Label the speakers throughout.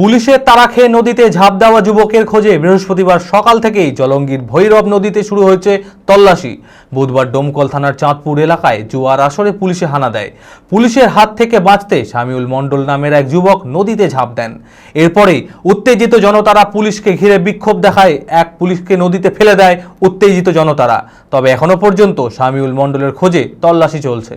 Speaker 1: পুলিশের তারা খেয়ে নদীতে ঝাঁপ দেওয়া যুবকের খোঁজে বৃহস্পতিবার সকাল থেকেই জলঙ্গির ভৈরব নদীতে শুরু হয়েছে তল্লাশি। বুধবার ডোমকল থানার চাঁদপুর এলাকায় জুয়ার আসরে পুলিশে হানা দেয়। পুলিশের হাত থেকে বাঁচতে শামিউল মণ্ডল নামের এক যুবক নদীতে ঝাঁপ দেন। এরপরেই উত্তেজিত জনতারা পুলিশকে ঘিরে বিক্ষোভ দেখায়। এক পুলিশকে নদীতে ফেলে দেয় উত্তেজিত জনতারা। তবে এখনও পর্যন্ত শামিউল মণ্ডলের খোঁজে তল্লাশি চলছে।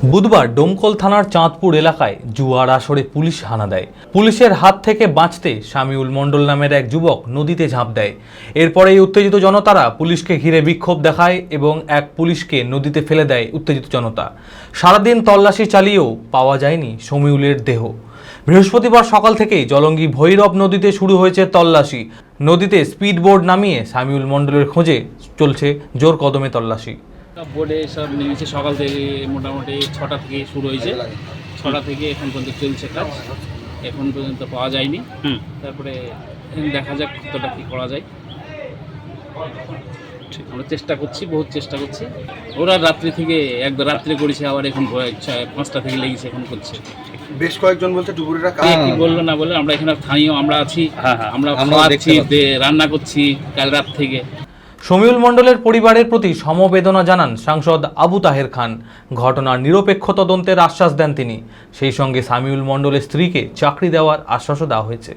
Speaker 1: বুধবার ডোমকল থানার চাঁদপুর এলাকায় জুয়ার আসরে পুলিশ হানা দেয়। পুলিশের হাত থেকে বাঁচতে শামিউল মণ্ডল নামের এক যুবক নদীতে ঝাঁপ দেয়। এরপরেই উত্তেজিত জনতারা পুলিশকে ঘিরে বিক্ষোভ দেখায় এবং এক পুলিশকে নদীতে ফেলে দেয় উত্তেজিত জনতা। সারাদিন তল্লাশি চালিয়েও পাওয়া যায়নি শমিউলের দেহ। বৃহস্পতিবার সকাল থেকেই জলঙ্গি ভৈরব নদীতে শুরু হয়েছে তল্লাশি। নদীতে স্পিডবোর্ড নামিয়ে শামিউল মণ্ডলের খোঁজে চলছে জোর কদমে তল্লাশি।
Speaker 2: বোর্ডে সব নেমেছে সকাল থেকে মোটামুটি ছটা থেকে শুরু হয়েছে। ছটা থেকে এখন পর্যন্ত চলছে কাজ। এখন পর্যন্ত পাওয়া যায়নি। তারপরে দেখা যাক কতটা কী করা যায়। আমরা চেষ্টা করছি বহুত চেষ্টা করছি। ওরা রাত্রি থেকে একদম রাত্রে করেছে আবার এখন পাঁচটা থেকে লেগেছে এখন করছে।
Speaker 3: বেশ কয়েকজন বলছে ডুবুরিরা
Speaker 2: কি বলল না বলে আমরা এখানে স্থানীয় আমরা আছি আমরা খাওয়াচ্ছি
Speaker 3: দেখতে পাচ্ছি।
Speaker 2: দে- রান্না করছি কাল রাত থেকে।
Speaker 1: শমিউল মণ্ডলের পরিবারের প্রতি সমবেদনা জানান সাংসদ আবু তাহের খান। ঘটনার নিরপেক্ষ তদন্তের আশ্বাস দেন তিনি। সেই সঙ্গে সামিউল মণ্ডলের স্ত্রীকে চাকরি দেওয়ার আশ্বাসও দেওয়া হয়েছে।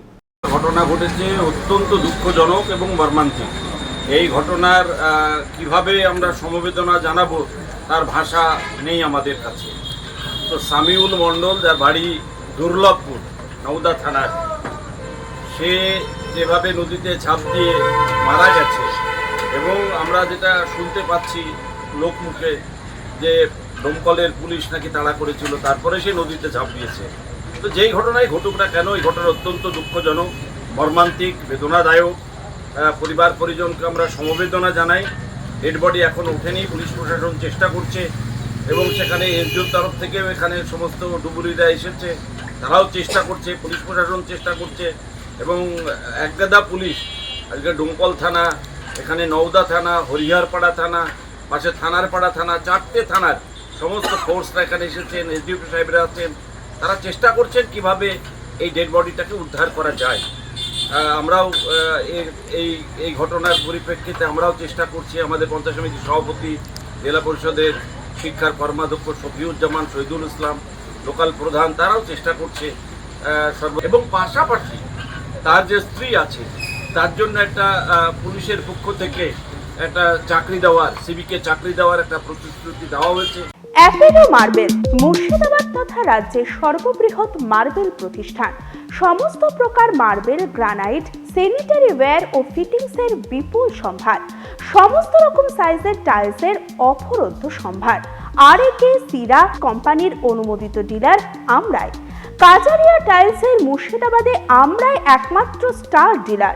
Speaker 4: ঘটনা ঘটেছে অত্যন্ত দুঃখজনক এবং মর্মান্তিক। এই ঘটনার কীভাবে আমরা সমবেদনা জানাব তার ভাষা নেই আমাদের কাছে। তো সামিউল মণ্ডল, যার বাড়ি দুর্লভপুর, নওদা থানার, সে যেভাবে নদীতে ঝাঁপ দিয়ে মারা গেছে এবং আমরা যেটা শুনতে পাচ্ছি লোকমুখে যে দমকলের পুলিশ নাকি তাড়া করেছিল, তারপরে সে নদীতে ঝাঁপ দিয়েছে। তো যেই ঘটনাই ঘটুক না কেন, এই ঘটনা অত্যন্ত দুঃখজনক, মর্মান্তিক, বেদনাদায়ক। পরিবার পরিজনকে আমরা সমবেদনা জানাই। ডেড বডি এখন ওঠেনি, পুলিশ প্রশাসন চেষ্টা করছে এবং সেখানে এনজিওর তরফ থেকেও এখানে সমস্ত ডুবুরিরা এসেছে। তারাও চেষ্টা করছে, পুলিশ প্রশাসন চেষ্টা করছে এবং একগাদা পুলিশ, আজকে ডোমকল থানা এখানে নওদা থানা, হরিহরপাড়া থানা, পাশে থানারপাড়া থানা, চারটে থানার সমস্ত ফোর্সরা এখানে এসেছেন এসডিপি সাহেবরা আছেন। তারা চেষ্টা করছেন কীভাবে এই ডেড বডিটাকে উদ্ধার করা যায়। আমরাও এই এই ঘটনার পরিপ্রেক্ষিতে আমরাও চেষ্টা করছি আমাদের পঞ্চায়েত সমিতির সভাপতি, জেলা পরিষদের শিক্ষার কর্মাধ্যক্ষ শফিউজ্জামান শহীদুল ইসলাম, লোকাল প্রধান, তারাও চেষ্টা করছে সর্ব এবং পাশাপাশি তার যে স্ত্রী আছে তার জন্য একটা পুলিশের পক্ষ থেকে একটা চাকরি দেওয়ার, সিভিকে চাকরি দেওয়ার একটা প্রতিশ্রুতি দেওয়া হয়েছে।
Speaker 5: মার্বেল, মুর্শিদাবাদ তথা রাজ্যের সর্ববৃহৎ মার্বেল প্রতিষ্ঠান। সমস্ত প্রকার মার্বেল, গ্রানাইট স্যানিটারি ওয়্যার ও ফিটিংসের বিপুল সম্ভার। সমস্ত রকম সাইজের টাইলসের অফরন্ত সম্ভার। আর একে সিরা কোম্পানির অনুমোদিত ডিলার আমরাই। কাজারিয়া টাইলসের মুর্শিদাবাদে আমরাই একমাত্র স্টার ডিলার